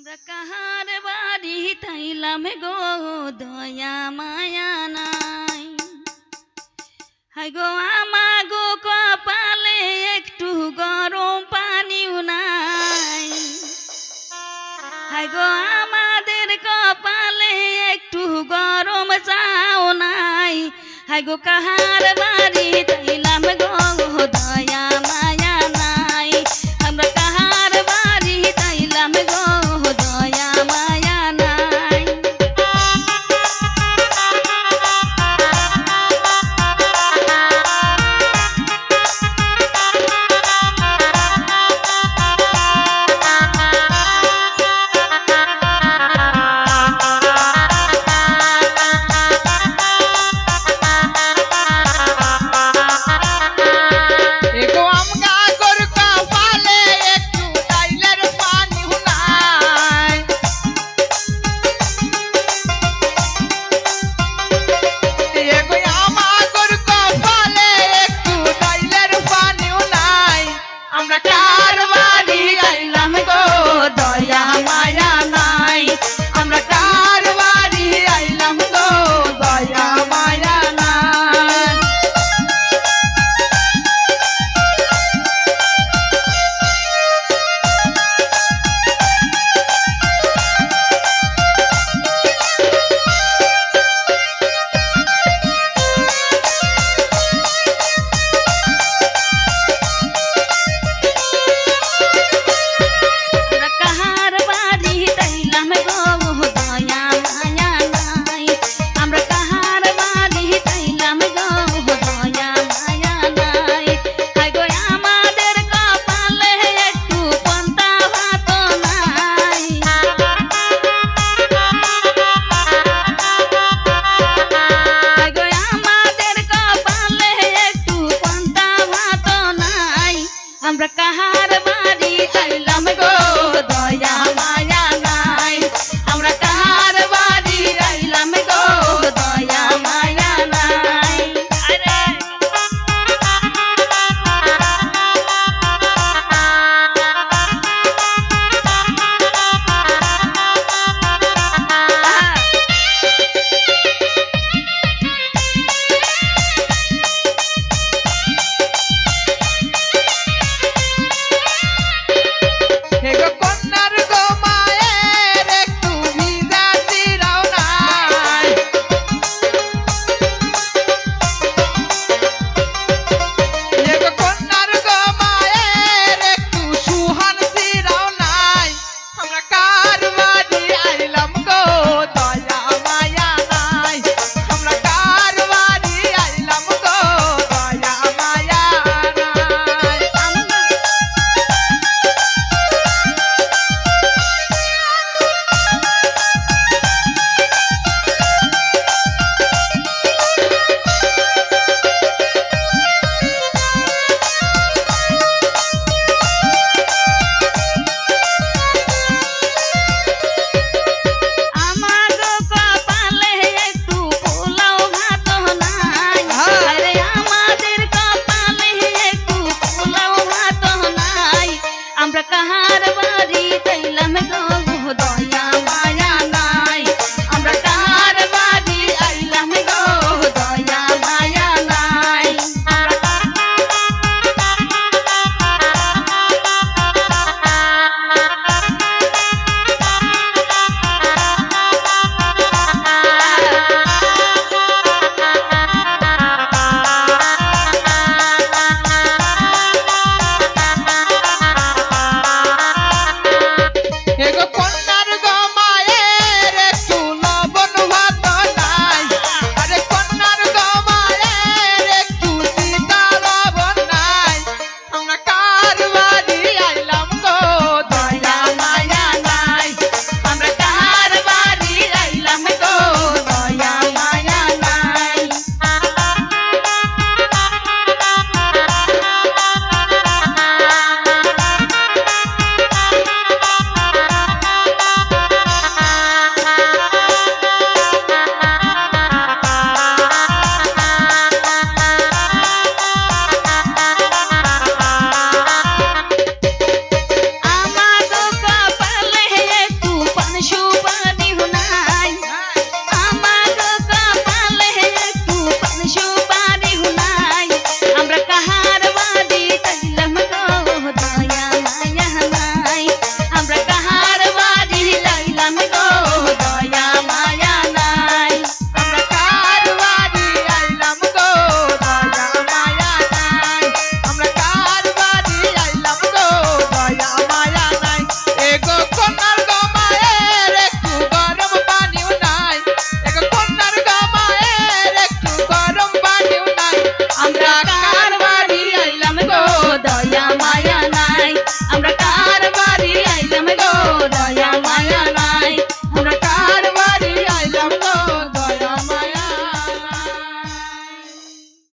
আমরা কাহার বাড়ি তাইলাম গো দয়া মায়া নাই। হাই গো আমা গো কপালে একটু গরম পানিও নাই। হাই গো আমাদের কপালে একটু গরম চাও নাই। হাই গো কাহার বাড়ি তাইলাম গো দয়া মারি আইলা